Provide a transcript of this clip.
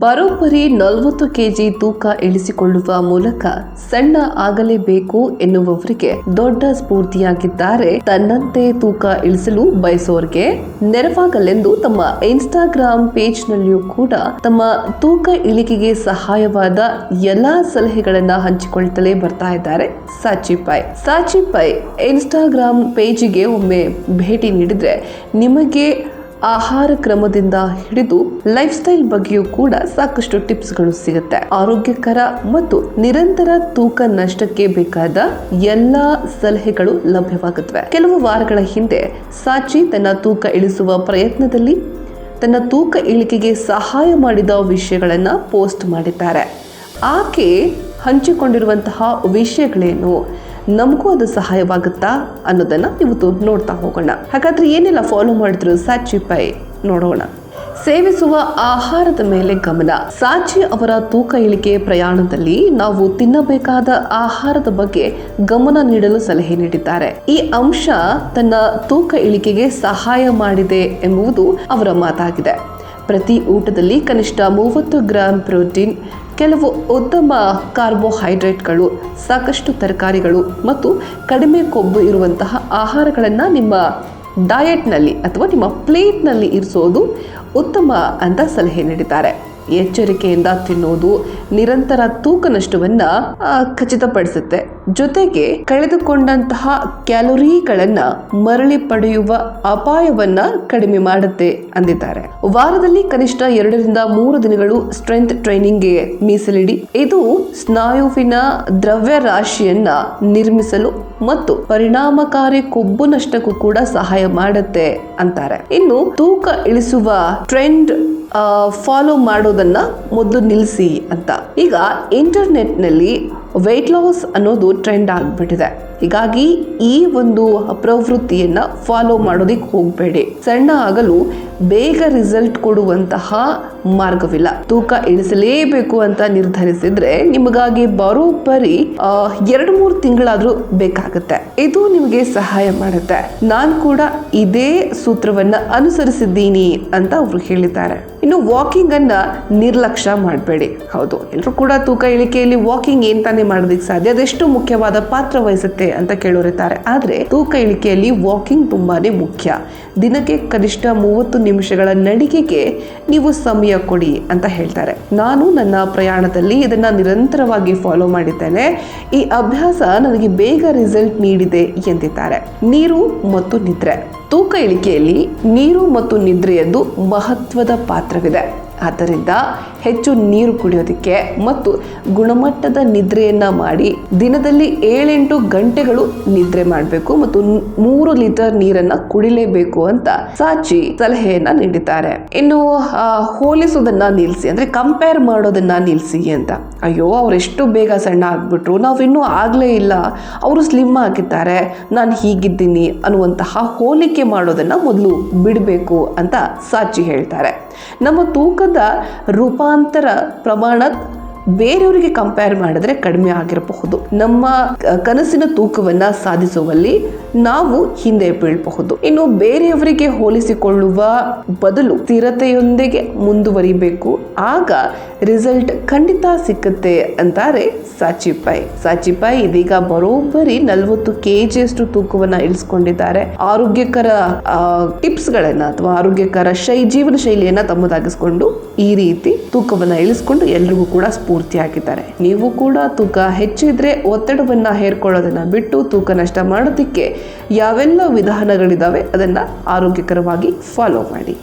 ಬರೋಬ್ಬರಿ ನಲವತ್ತು ಕೆಜಿ ತೂಕ ಇಳಿಸಿಕೊಳ್ಳುವ ಮೂಲಕ ಸಣ್ಣ ಆಗಲೇಬೇಕು ಎನ್ನುವವರಿಗೆ ದೊಡ್ಡ ಸ್ಫೂರ್ತಿಯಾಗಿದ್ದಾರೆ. ತನ್ನಂತೆ ತೂಕ ಇಳಿಸಲು ಬಯಸೋರಿಗೆ ನೆರವಾಗಲೆಂದು ತಮ್ಮ ಇನ್ಸ್ಟಾಗ್ರಾಮ್ ಪೇಜ್ ನಲ್ಲಿಯೂ ಕೂಡ ತಮ್ಮ ತೂಕ ಇಳಿಕೆಗೆ ಸಹಾಯವಾದ ಎಲ್ಲಾ ಸಲಹೆಗಳನ್ನ ಹಂಚಿಕೊಳ್ತಲೇ ಬರ್ತಾ ಇದ್ದಾರೆ ಸಾಚಿ ಪೈ ಸಾಚಿ ಪೈ ಇನ್ಸ್ಟಾಗ್ರಾಮ್ ಪೇಜಿಗೆ ಒಮ್ಮೆ ಭೇಟಿ ನೀಡಿದ್ರೆ ನಿಮಗೆ ಆಹಾರ ಕ್ರಮದಿಂದ ಹಿಡಿದು ಲೈಫ್ ಸ್ಟೈಲ್ ಬಗ್ಗೆಯೂ ಕೂಡ ಸಾಕಷ್ಟು ಟಿಪ್ಸ್ಗಳು ಸಿಗುತ್ತೆ. ಆರೋಗ್ಯಕರ ಮತ್ತು ನಿರಂತರ ತೂಕ ನಷ್ಟಕ್ಕೆ ಬೇಕಾದ ಎಲ್ಲಾ ಸಲಹೆಗಳು ಲಭ್ಯವಾಗುತ್ತವೆ. ಕೆಲವು ವಾರಗಳ ಹಿಂದೆ ಸಾಚಿ ತನ್ನ ತೂಕ ಇಳಿಸುವ ಪ್ರಯತ್ನದಲ್ಲಿ ತನ್ನ ತೂಕ ಇಳಿಕೆಗೆ ಸಹಾಯ ಮಾಡಿದ ವಿಷಯಗಳನ್ನು ಪೋಸ್ಟ್ ಮಾಡಿದ್ದಾರೆ. ಆಕೆ ಹಂಚಿಕೊಂಡಿರುವಂತಹ ವಿಷಯಗಳೇನು? ನಮಗೂ ಅದು ಸಹಾಯವಾಗುತ್ತಾ ಅನ್ನೋದನ್ನ ಇವತ್ತು ನೋಡ್ತಾ ಹೋಗೋಣ. ಹಾಗಾದ್ರೆ ಏನೆಲ್ಲ ಫಾಲೋ ಮಾಡಿದ್ರು ಸಾಚಿ ಪೈ ನೋಡೋಣ. ಸೇವಿಸುವ ಆಹಾರದ ಮೇಲೆ ಗಮನ. ಸಾಚಿ ಅವರ ತೂಕ ಇಳಿಕೆ ಪ್ರಯಾಣದಲ್ಲಿ ನಾವು ತಿನ್ನಬೇಕಾದ ಆಹಾರದ ಬಗ್ಗೆ ಗಮನ ನೀಡಲು ಸಲಹೆ ನೀಡಿದ್ದಾರೆ. ಈ ಅಂಶ ತನ್ನ ತೂಕ ಇಳಿಕೆಗೆ ಸಹಾಯ ಮಾಡಿದೆ ಎಂಬುದು ಅವರ ಮಾತಾಗಿದೆ. ಪ್ರತಿ ಊಟದಲ್ಲಿ ಕನಿಷ್ಠ ಮೂವತ್ತು ಗ್ರಾಂ ಪ್ರೋಟೀನ್, ಕೆಲವು ಉತ್ತಮ ಕಾರ್ಬೋಹೈಡ್ರೇಟ್ಗಳು, ಸಾಕಷ್ಟು ತರಕಾರಿಗಳು ಮತ್ತು ಕಡಿಮೆ ಕೊಬ್ಬು ಇರುವಂತಹ ಆಹಾರಗಳನ್ನು ನಿಮ್ಮ ಡಯಟ್ನಲ್ಲಿ ಅಥವಾ ನಿಮ್ಮ ಪ್ಲೇಟ್ನಲ್ಲಿ ಇರಿಸೋದು ಉತ್ತಮ ಅಂತ ಸಲಹೆ ನೀಡಿದ್ದಾರೆ. ಎಚ್ಚರಿಕೆಯಿಂದ ತಿನ್ನೋದು ನಿರಂತರ ತೂಕ ನಷ್ಟವನ್ನ ಖಚಿತಪಡಿಸುತ್ತೆ. ಜೊತೆಗೆ ಕಳೆದುಕೊಂಡಂತಹ ಕ್ಯಾಲೋರಿಗಳನ್ನ ಮರಳಿ ಪಡೆಯುವ ಅಪಾಯವನ್ನ ಕಡಿಮೆ ಮಾಡುತ್ತೆ ಅಂದಿದ್ದಾರೆ. ವಾರದಲ್ಲಿ ಕನಿಷ್ಠ ಎರಡರಿಂದ ಮೂರು ದಿನಗಳು ಸ್ಟ್ರೆಂತ್ ಟ್ರೈನಿಂಗ್ಗೆ ಮೀಸಲಿಡಿ. ಇದು ಸ್ನಾಯುವಿನ ದ್ರವ್ಯ ರಾಶಿಯನ್ನ ನಿರ್ಮಿಸಲು ಮತ್ತು ಪರಿಣಾಮಕಾರಿ ಕೊಬ್ಬು ನಷ್ಟಕ್ಕೂ ಕೂಡ ಸಹಾಯ ಮಾಡುತ್ತೆ ಅಂತಾರೆ. ಇನ್ನು ತೂಕ ಇಳಿಸುವ ಟ್ರೆಂಡ್ ಫಾಲೋ ಮಾಡೋದನ್ನ ಮೊದಲು ನಿಲ್ಲಿಸಿ ಅಂತ. ಈಗ ಇಂಟರ್ನೆಟ್ನಲ್ಲಿ ವೆಯ್ಟ್ ಲಾಸ್ ಅನ್ನೋದು ಟ್ರೆಂಡ್ ಆಗಿಬಿಟ್ಟಿದೆ. ಹೀಗಾಗಿ ಈ ಒಂದು ಪ್ರವೃತ್ತಿಯನ್ನ ಫಾಲೋ ಮಾಡೋದಕ್ಕೆ ಹೋಗಬೇಡಿ. ಸಣ್ಣ ಆಗಲು ಬೇಗ ರಿಸಲ್ಟ್ ಕೊಡುವಂತಹ ಮಾರ್ಗವಿಲ್ಲ. ತೂಕ ಇಳಿಸಲೇಬೇಕು ಅಂತ ನಿರ್ಧರಿಸಿದ್ರೆ ನಿಮಗಾಗಿ ಬರೋಬ್ಬರಿ ಎರಡು ಮೂರು ತಿಂಗಳಾದ್ರೂ ಬೇಕಾಗುತ್ತೆ. ಇದು ನಿಮಗೆ ಸಹಾಯ ಮಾಡುತ್ತೆ. ನಾನು ಕೂಡ ಇದೇ ಸೂತ್ರವನ್ನ ಅನುಸರಿಸಿದ್ದೀನಿ ಅಂತ ಅವರು ಹೇಳಿದ್ದಾರೆ. ಇನ್ನು ವಾಕಿಂಗ್ ಅನ್ನ ನಿರ್ಲಕ್ಷ್ಯ ಮಾಡಬೇಡಿ. ಹೌದು ಎಲ್ಲರೂ ಕೂಡ ತೂಕ ಇಳಿಕೆಯಲ್ಲಿ ವಾಕಿಂಗ್ ಏನ್ ತಾನೇ ಮಾಡೋದಕ್ಕೆ ಸಾಧ್ಯ, ಅದೆಷ್ಟು ಮುಖ್ಯವಾದ ಪಾತ್ರ ವಹಿಸುತ್ತೆ ಅಂತ ಕೇಳೋರಿದ್ದಾರೆ ಆದರೆ ತೂಕ ಇಳಿಕೆಯಲ್ಲಿ ವಾಕಿಂಗ್ ತುಂಬಾನೇ ಮುಖ್ಯ. ದಿನಕ್ಕೆ ಕನಿಷ್ಠ ಮೂವತ್ತು ನಿಮಿಷಗಳ ನಡಿಗೆಗೆ ನೀವು ಸಮಯ ಕೊಡಿ ಅಂತ ಹೇಳ್ತಾರೆ. ನಾನು ನನ್ನ ಪ್ರಯಾಣದಲ್ಲಿ ಇದನ್ನ ನಿರಂತರವಾಗಿ ಫಾಲೋ ಮಾಡಿದ್ದೇನೆ. ಈ ಅಭ್ಯಾಸ ನನಗೆ ಬೇಗ ರಿಸಲ್ಟ್ ನೀಡಿದೆ ಎಂದಿದ್ದಾರೆ. ನೀರು ಮತ್ತು ನಿದ್ರೆ. ತೂಕ ಇಳಿಕೆಯಲ್ಲಿ ನೀರು ಮತ್ತು ನಿದ್ರೆಯದ್ದು ಮಹತ್ವದ ಪಾತ್ರವಿದೆ. ಆದ್ದರಿಂದ ಹೆಚ್ಚು ನೀರು ಕುಡಿಯೋದಕ್ಕೆ ಮತ್ತು ಗುಣಮಟ್ಟದ ನಿದ್ರೆಯನ್ನ ಮಾಡಿ ದಿನದಲ್ಲಿ ಏಳೆಂಟು ಗಂಟೆಗಳು ನಿದ್ರೆ ಮಾಡಬೇಕು ಮತ್ತು ಮೂರು ಲೀಟರ್ ನೀರನ್ನ ಕುಡಿಲೇಬೇಕು ಅಂತ ಸಾಚಿ ಸಲಹೆಯನ್ನ ನೀಡಿದ್ದಾರೆ. ಇನ್ನು ಹೋಲಿಸೋದನ್ನ ನಿಲ್ಲಿಸಿ ಅಂದ್ರೆ ಕಂಪೇರ್ ಮಾಡೋದನ್ನ ನಿಲ್ಲಿಸಿ ಅಂತ. ಅಯ್ಯೋ ಅವರೆಷ್ಟು ಬೇಗ ಸಣ್ಣ ಆಗ್ಬಿಟ್ರು ಇನ್ನೂ ಆಗಲೇ ಇಲ್ಲ, ಅವರು ಸ್ಲಿಮ್ ಆಗಿದ್ದಾರೆ, ನಾನು ಹೀಗಿದ್ದೀನಿ ಅನ್ನುವಂತಹ ಹೋಲಿಕೆ ಮಾಡೋದನ್ನ ಮೊದಲು ಬಿಡಬೇಕು ಅಂತ ಸಾಚಿ ಹೇಳ್ತಾರೆ. ನಮ್ಮ ತೂಕದ ರೂಪಾಂತರ ಪ್ರಮಾಣ ಬೇರೆಯವರಿಗೆ ಕಂಪೇರ್ ಮಾಡಿದ್ರೆ ಕಡಿಮೆ ಆಗಿರಬಹುದು. ನಮ್ಮ ಕನಸಿನ ತೂಕವನ್ನ ಸಾಧಿಸುವಲ್ಲಿ ನಾವು ಹಿಂದೆ ಬೀಳಬಹುದು. ಇನ್ನು ಬೇರೆಯವರಿಗೆ ಹೋಲಿಸಿಕೊಳ್ಳುವ ಬದಲು ಸ್ಥಿರತೆಯೊಂದಿಗೆ ಮುಂದುವರಿಬೇಕು. ಆಗ ರಿಸಲ್ಟ್ ಖಂಡಿತ ಸಿಕ್ಕುತ್ತೆ ಅಂತಾರೆ ಸಾಚಿಪಾಯಿ ಸಾಚಿಪಾಯಿ ಇದೀಗ ಬರೋಬ್ಬರಿ ನಲವತ್ತು ಕೆಜಿಯಷ್ಟು ತೂಕವನ್ನ ಇಳಿಸ್ಕೊಂಡಿದ್ದಾರೆ. ಆರೋಗ್ಯಕರ ಟಿಪ್ಸ್ ಗಳನ್ನ ಅಥವಾ ಆರೋಗ್ಯಕರ ಶೈ, ಜೀವನ ಶೈಲಿಯನ್ನ ತಮ್ಮದಾಗಿಸ್ಕೊಂಡು ಈ ರೀತಿ ತೂಕವನ್ನ ಇಳಿಸ್ಕೊಂಡು ಎಲ್ರಿಗೂ ಕೂಡ ಸ್ಫೂರ್ತಿಯಾಗಿದ್ದಾರೆ ನೀವು ಕೂಡ ತೂಕ ಹೆಚ್ಚಿದ್ರೆ ಒತ್ತಡವನ್ನ ಹೇರ್ಕೊಳ್ಳೋದನ್ನ ಬಿಟ್ಟು ತೂಕ ನಷ್ಟ ಮಾಡೋದಕ್ಕೆ ಯಾವೆಲ್ಲ ವಿಧಾನಗಳಿದಾವೆ, ಅದನ್ನ ಆರೋಗ್ಯಕರವಾಗಿ ಫಾಲೋ ಮಾಡಿ.